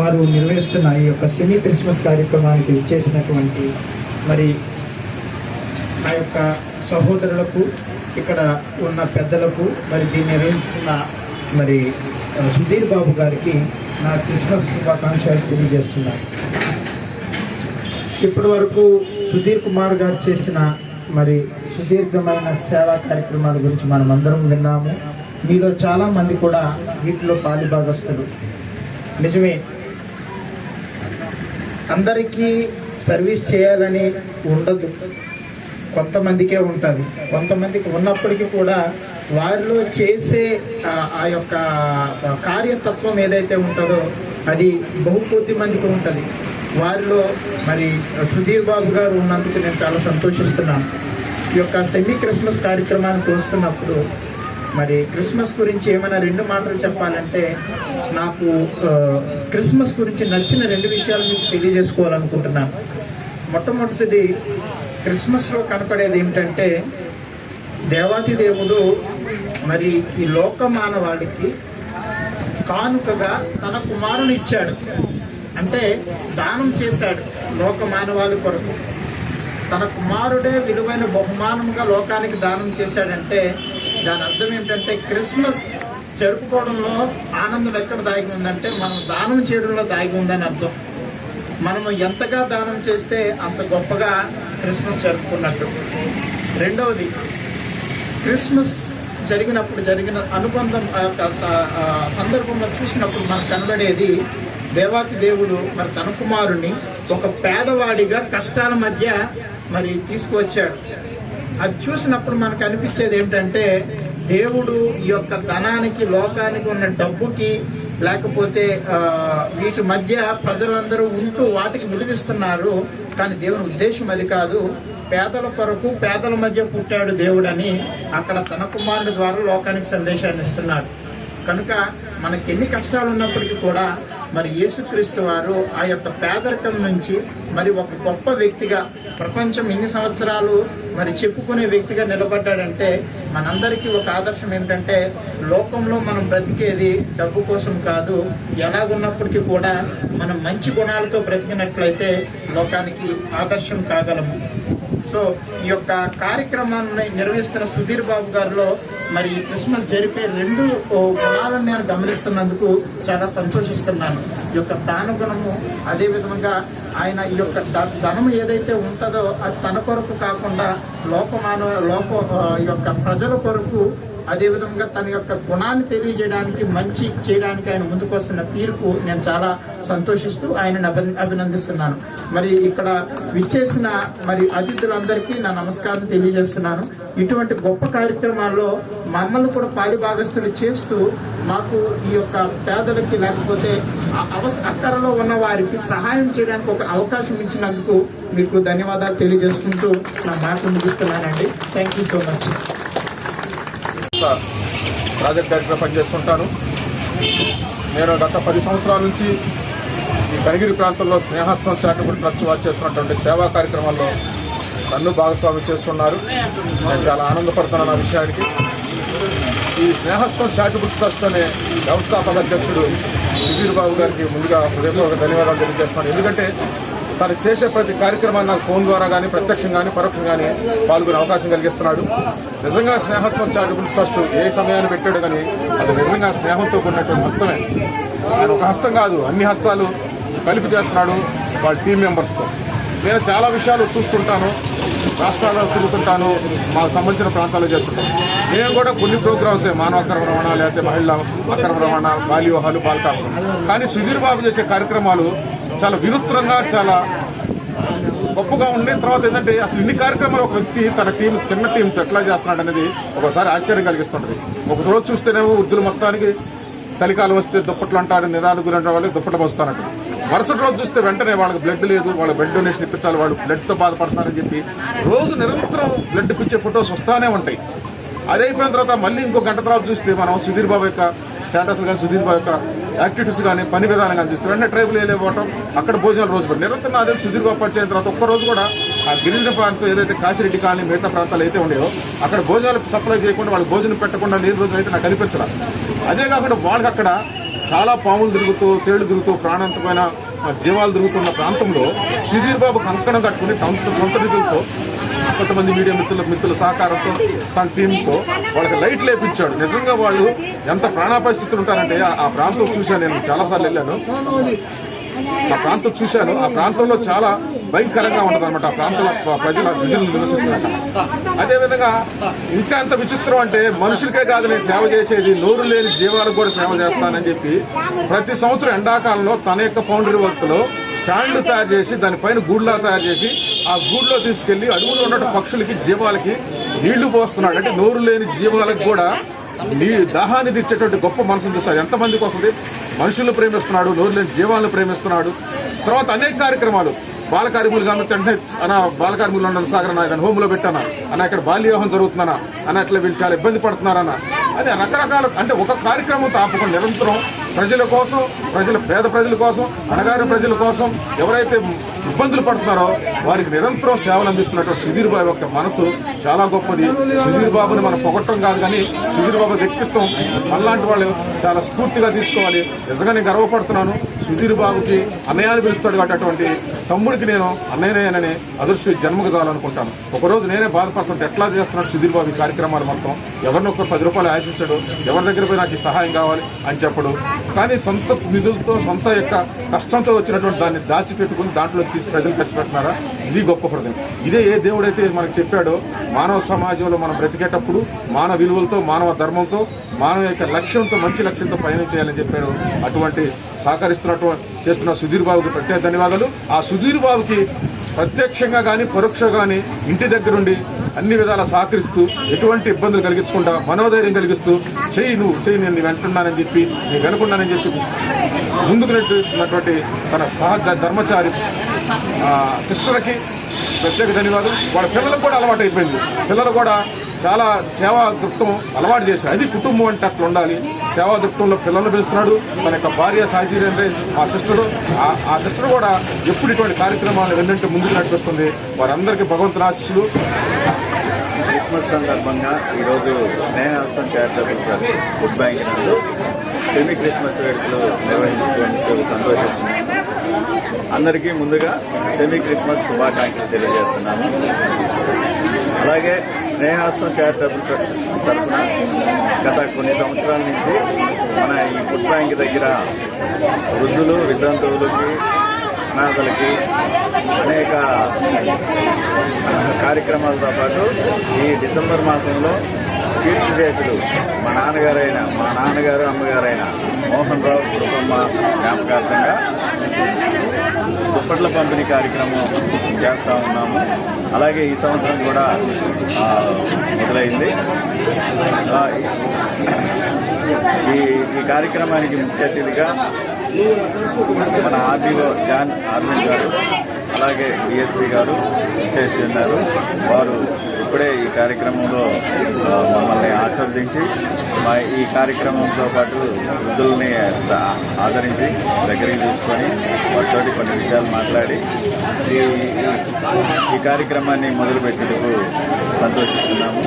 వారు నిర్వహిస్తున్న ఈ యొక్క సెమీ క్రిస్మస్ కార్యక్రమానికి ఇచ్చేసినటువంటి మరి ఆ యొక్క సహోదరులకు ఇక్కడ ఉన్న పెద్దలకు మరి దీన్ని నిర్వహిస్తున్న మరి సుధీర్ బాబు గారికి నా క్రిస్మస్ శుభాకాంక్షలు తెలియజేస్తున్నాను. ఇప్పటి వరకు సుధీర్ కుమార్ గారు చేసిన మరి సుదీర్ఘమైన సేవా కార్యక్రమాల గురించి మనం అందరం విన్నాము. మీలో చాలామంది కూడా వీటిలో పాలిభాగస్తులు. నిజమే అందరికీ సర్వీస్ చేయాలని ఉండదు. కొంతమందికే ఉంటుంది. కొంతమందికి ఉన్నప్పటికీ కూడా వారిలో చేసే ఆ- యొక్క కార్యతత్వం ఏదైతే ఉంటుందో అది బహు కొద్ది మందికి ఉంటుంది. వారిలో మరి సుధీర్ బాబు గారు ఉన్నందుకు నేను చాలా సంతోషిస్తున్నాను. ఈ యొక్క సెమీ క్రిస్మస్ కార్యక్రమానికి వస్తున్నప్పుడు మరి క్రిస్మస్ గురించి ఏమైనా రెండు మాటలు చెప్పాలంటే నాకు క్రిస్మస్ గురించి నచ్చిన రెండు విషయాలు మీకు తెలియజేసుకోవాలనుకుంటున్నాను. మొట్టమొదటిది క్రిస్మస్లో కనపడేది ఏమిటంటే దేవాతి దేవుడు మరి ఈ లోక మానవాళికి కానుకగా తన కుమారుని ఇచ్చాడు. అంటే దానం చేశాడు లోక మానవాళి కొరకు. తన కుమారుడే విలువైన బహుమానంగా లోకానికి దానం చేశాడంటే దాని అర్థం ఏంటంటే క్రిస్మస్ జరుపుకోవడంలో ఆనందం ఎక్కడ దాగి ఉందంటే మనం దానం చేయడంలో దాగి ఉందని అర్థం. మనము ఎంతగా దానం చేస్తే అంత గొప్పగా క్రిస్మస్ జరుపుకున్నట్టు. రెండవది క్రిస్మస్ జరిగినప్పుడు జరిగిన అనుబంధం ఆ యొక్క స- సందర్భంలో చూసినప్పుడు మనకు కనబడేది దేవాతి దేవుడు మరి తన కుమారుని ఒక పేదవాడిగా కష్టాల మధ్య మరి తీసుకువచ్చాడు. అది చూసినప్పుడు మనకు అనిపించేది ఏమిటంటే దేవుడు ఈ యొక్క ధనానికి లోకానికి ఉన్న డబ్బుకి లేకపోతే వీటి మధ్య ప్రజలందరూ ఉంటూ వాటికి విలువిస్తున్నారు కానీ దేవుని ఉద్దేశం అది కాదు. పేదల కొరకు పేదల మధ్య పుట్టాడు దేవుడని అక్కడ తన కుమారుడి ద్వారా లోకానికి సందేశాన్ని ఇస్తున్నాడు. కనుక మనకి ఎన్ని కష్టాలు ఉన్నప్పటికీ కూడా మరి యేసుక్రీస్తు వారు ఆ యొక్క పేదరికం నుంచి మరి ఒక గొప్ప వ్యక్తిగా ప్రపంచం ఇన్ని సంవత్సరాలు మరి చెప్పుకునే వ్యక్తిగా నిలబడ్డాడంటే మనందరికీ ఒక ఆదర్శం ఏంటంటే లోకంలో మనం బ్రతికేది డబ్బు కోసం కాదు ఎలాగున్నప్పటికీ కూడా మనం మంచి గుణాలతో బ్రతికినట్లయితే లోకానికి ఆదర్శం కాగలము. సో ఈ యొక్క కార్యక్రమాన్ని నిర్వహిస్తున్న సుధీర్ బాబు గారిలో మరి క్రిస్మస్ జరిపే రెండు ఓ, గుణాలను నేను గమనిస్తున్నందుకు చాలా సంతోషిస్తున్నాను. ఈ యొక్క దాన గుణము అదే విధంగా ఆయన ఈ యొక్క ధనము ధనం ఏదైతే ఉంటుందో అది తన కొరకు కాకుండా లోకమానవ లోక యొక్క ప్రజల కొరకు అదేవిధంగా తన యొక్క గుణాన్ని తెలియజేయడానికి మంచి చేయడానికి ఆయన ముందుకు వస్తున్న తీర్పు నేను చాలా సంతోషిస్తూ ఆయనను అభినందిస్తున్నాను. మరి ఇక్కడ విచ్చేసిన మరి అతిథులందరికీ నా నమస్కారం తెలియజేస్తున్నాను. ఇటువంటి గొప్ప కార్యక్రమాల్లో మమ్మల్ని కూడా పాలిభాగస్తులు చేస్తూ మాకు ఈ యొక్క పేదలకి లేకపోతే ఆ అవస అక్కరలో ఉన్న వారికి సహాయం చేయడానికి ఒక అవకాశం ఇచ్చినందుకు మీకు ధన్యవాదాలు తెలియజేసుకుంటూ నా మాట ముగిస్తున్నానండి. Thank you so much project director పనిచేస్తుంటాను నేను గత పది సంవత్సరాల నుంచి ఈ కనిగిరి ప్రాంతంలో స్నేహత్వం చాటబుల్ ట్రస్ట్ వారు చేస్తున్నటువంటి సేవా కార్యక్రమాల్లో నన్ను భాగస్వామి చేస్తున్నారు. నేను చాలా ఆనందపడుతున్నాను ఆ విషయానికి. ఈ స్నేహస్తం చాటబుల్ ట్రస్ట్ అనే వ్యవస్థాపక అధ్యక్షుడు సుధీర్ బాబు గారికి ముందుగా హృదయపూర్వక ధన్యవాదాలు తెలియజేస్తున్నాను. ఎందుకంటే తను చేసే ప్రతి కార్యక్రమాన్ని నాకు ఫోన్ ద్వారా కానీ ప్రత్యక్షం కానీ పరోక్షం కానీ పాల్గొనే అవకాశం కలిగిస్తున్నాడు. నిజంగా స్నేహత్వం చారిటబుల్ ట్రస్ట్ ఏ సమయాన్ని పెట్టాడు కానీ అది నిజంగా స్నేహంతో కూడినటువంటి హస్తమే. ఆయన ఒక హస్తం కాదు అన్ని హస్తాలు కలిపి చేస్తున్నాడు వాళ్ళ టీం మెంబర్స్తో నేను చాలా విషయాలు చూస్తుంటాను రాష్ట్రాల్లో తిరుగుతుంటాను మాకు సంబంధించిన ప్రాంతాల్లో చేస్తుంటాను. నేను కూడా కొన్ని ప్రోగ్రామ్స్ మానవ అక్రమ రవాణా లేకపోతే మహిళా అక్రమ రవాణా బాల్య వివాహాలు బాలకాపం కానీ సుధీర్ బాబు చేసే కార్యక్రమాలు చాలా వినూత్నంగా చాలా గొప్పగా ఉండి తర్వాత ఏంటంటే అసలు ఇన్ని కార్యక్రమాలు ఒక వ్యక్తి తన టీం చిన్న టీం ఎట్లా చేస్తున్నాడు అనేది ఒకసారి ఆశ్చర్యం కలిగిస్తుంటది. ఒక రోజు చూస్తేనేమో వృద్ధులు మొత్తానికి చలికాలం వస్తే దుప్పట్లు అంటారు నిరాలు గురి వాళ్ళకి దుప్పట్లు వస్తానంటారు మరుసటి రోజు చూస్తే వెంటనే వాళ్ళకి బ్లడ్ లేదు వాళ్ళ బ్లడ్ డొనేషన్ ఇప్పించాలి వాళ్ళు బ్లడ్తో బాధపడుతున్నారని చెప్పి రోజు నిరంతరం బ్లడ్ ఇప్పించే ఫొటోస్ వస్తానే ఉంటాయి. అదైపోయిన తర్వాత మళ్ళీ ఇంకో గంట తర్వాత చూస్తే మనం సుధీర్ బాబు యొక్క స్టేటస్ కానీ సుధీర్ బాబు యొక్క యాక్టివిటీస్ కానీ పని విధానం కానీ చూస్తే ట్రైబుల్ ట్రైబుల్ వెళ్ళిపోవటం అక్కడ భోజనాలు రోజు పడి నిరంతరం అదే సుధీర్ బాబు పరిచయం తర్వాత ఒక్క రోజు కూడా ఆ గిరిజన ప్రాంతం ఏదైతే కాశిరెడ్డి కానీ మిగతా ప్రాంతాలు అయితే ఉండేవో అక్కడ భోజనాలు సప్లై చేయకుండా వాళ్ళు భోజనం పెట్టకుండా లేని రోజు అయితే నాకు కనిపించడం అదే కాకుండా వాళ్ళకి అక్కడ చాలా పాములు తిరుగుతూ తేళ్ళు తిరుగుతూ ప్రాణాంతమైన జీవాలు తిరుగుతున్న ప్రాంతంలో సుధీర్ బాబు కంకణం కట్టుకుని తమ సొంత నిధులతో కొంతమంది మీడియా మిత్రుల మిత్రుల సహకారంతో తన టీంతో వాళ్ళకి లైట్ లేపించాడు. నిజంగా వాళ్ళు ఎంత ప్రాణాపరిస్థితులు ఉంటారంటే ఆ- ప్రాంతం చూశాను నేను. చాలాసార్లు వెళ్ళాను. ఆ ప్రాంతం చూశాను. ఆ ప్రాంతంలో చాలా భయంకరంగా ఉంటుంది అనమాట ఆ ప్రాంతంలో ప్రజల ప్రజలు నివసిస్తున్నారు అదేవిధంగా ఇంకా ఎంత విచిత్రం అంటే మనుషులకే కాదు నేను సేవ చేసేది నోరు లేని జీవాలకు కూడా సేవ చేస్తానని చెప్పి ప్రతి సంవత్సరం ఎండాకాలంలో తన యొక్క పౌండరీ వర్క్లో స్టాండ్లు తయారు చేసి దానిపైన గూడ్లా తయారు చేసి ఆ గూడ్లో తీసుకెళ్ళి అడుగులో ఉన్న పక్షులకి జీవాలకి నీళ్ళు పోస్తున్నాడు. అంటే నోరు లేని జీవాలకు కూడా నీ దాహాన్ని తీర్చేటువంటి గొప్ప మనసును చూస్తాడు ఎంతమందికి వస్తుంది? మనుషులను ప్రేమిస్తున్నాడు నోరు లేని జీవాలను ప్రేమిస్తున్నాడు. తర్వాత అనేక కార్యక్రమాలు. బాల కార్మికులు కాబట్టి అన్న బాల కార్మికులు ఉండాలి సాగర్ అన్న హోమ్లో పెట్టానా? అన్న ఇక్కడ బాల్య వివాహం జరుగుతుందన్నా? అన్న అట్లా వీళ్ళు చాలా ఇబ్బంది పడుతున్నారన్న? అదే రకరకాల అంటే ఒక కార్యక్రమం ఆపకుండా నిరంతరం ప్రజల కోసం ప్రజల పేద ప్రజల కోసం అణగారిన ప్రజల కోసం ఎవరైతే ఇబ్బందులు పడుతున్నారో వారికి నిరంతరం సేవలు అందిస్తున్నటువంటి సుధీర్ బాబు యొక్క మనసు చాలా గొప్పది. సుధీర్ బాబుని మనం పొగట్టం కాదు కానీ సుధీర్ బాబు వ్యక్తిత్వం మనలాంటి వాళ్ళు చాలా స్ఫూర్తిగా తీసుకోవాలి. నిజంగా నేను గర్వపడుతున్నాను. సుధీర్ బాబుకి అన్నయ్యని పిలుస్తాడు కాబట్టి అటువంటి తమ్ముడికి నేను అన్నయ్యనని అదృష్టి జన్మకు చాలనుకుంటాను ఒకరోజు నేనే బాధపడుతుంటే ఎట్లా చేస్తున్నాడు సుధీర్ బాబు ఈ కార్యక్రమాలు మొత్తం? ఎవరినొక పది రూపాయలు ఆశించడు? ఎవరి దగ్గర పోయి నాకు సహాయం కావాలి అని చెప్పడు. కానీ సొంత నిధులతో సొంత యొక్క కష్టంతో వచ్చినటువంటి దాన్ని దాచిపెట్టుకుని దాంట్లో తీసి ప్రజలు ఖర్చు ఇది గొప్ప హృదయం. ఇదే ఏ దేవుడైతే మనకు చెప్పాడో మానవ సమాజంలో మనం బ్రతికేటప్పుడు మానవ విలువలతో మానవ ధర్మంతో మానవ యొక్క లక్ష్యంతో మంచి లక్ష్యంతో పయనం చేయాలని చెప్పాడు. అటువంటి సహకరిస్తున్నటువంటి చేస్తున్న సుధీర్ బాబుకి ప్రత్యేక ధన్యవాదాలు. ఆ సుధీర్ బాబుకి ప్రత్యక్షంగా కానీ పరోక్షంగా కానీ ఇంటి దగ్గరుండి అన్ని విధాలా సహకరిస్తూ ఎటువంటి ఇబ్బందులు కలిగించకుండా మనోధైర్యం కలిగిస్తూ చెయ్యి నువ్వు చెయ్యి నేను వెంటున్నానని చెప్పి నేను వెనుకున్నానని చెప్పి ముందుకు నెట్టినటువంటి తన సహ ధర్మచారి ఆ, సిస్టర్కి ప్రత్యేక ధన్యవాదాలు. వాళ్ళ పిల్లలకు కూడా అలవాటు అయిపోయింది. పిల్లలు కూడా చాలా సేవా దృక్తం అలవాటు చేశారు. అది కుటుంబం అంటే అట్లా ఉండాలి. సేవా దృక్తంలో పిల్లలు పెంచుతున్నాడు తన యొక్క భార్య సాహచర్యం అంటే మా సిస్టరు. ఆ- ఆ సిస్టర్ కూడా ఎప్పుడు ఇటువంటి కార్యక్రమాలు వెన్నంటే ముందుకు నడిపిస్తుంది. వారందరికీ భగవంతుని ఆశీస్సులు. క్రిస్మస్ సందర్భంగా ఈరోజు Snehastham charitable trust food bank semi Christmas వేడుకలు నిర్వహించుకుంటూ సంతోషిస్తున్నాము అందరికీ ముందుగా సెమీ క్రిస్మస్ శుభాకాంక్షలు తెలియజేస్తున్నాము అలాగే స్నేహాస్తం చారిటబుల్ ట్రస్ట్ తరఫున గత కొన్ని సంవత్సరాల నుంచి మన ఈ ఫుడ్ బ్యాంక్ దగ్గర వృద్ధులు వితంతువులకి అనాథలకి అనేక కార్యక్రమాలతో పాటు ఈ డిసెంబర్ మాసంలో కీర్తిదేశులు మా నాన్నగారైన మా నాన్నగారు అమ్మగారైన మోహన్ రావు కుటుంబ జ్ఞాపకార్థంగా దుప్పట్ల పంపిణీ కార్యక్రమం చేస్తూ ఉన్నాము. అలాగే ఈ సంవత్సరం కూడా మొదలైంది. ఈ ఈ కార్యక్రమానికి ముఖ్య అతిథిగా మన ఆర్డీఓ జాన్ ఆర్మీ గారు అలాగే డిఎస్పీ గారు చేస్తున్నారు వారు ఇప్పుడే ఈ కార్యక్రమంలో మమ్మల్ని ఆస్వాదించి మా ఈ కార్యక్రమంతో పాటు వృద్ధుల్ని ఆదరించి దగ్గరికి తీసుకొని వాటితోటి కొన్ని విషయాలు మాట్లాడి ఈ ఈ కార్యక్రమాన్ని మొదలుపెట్టేందుకు సంతోషిస్తున్నాము.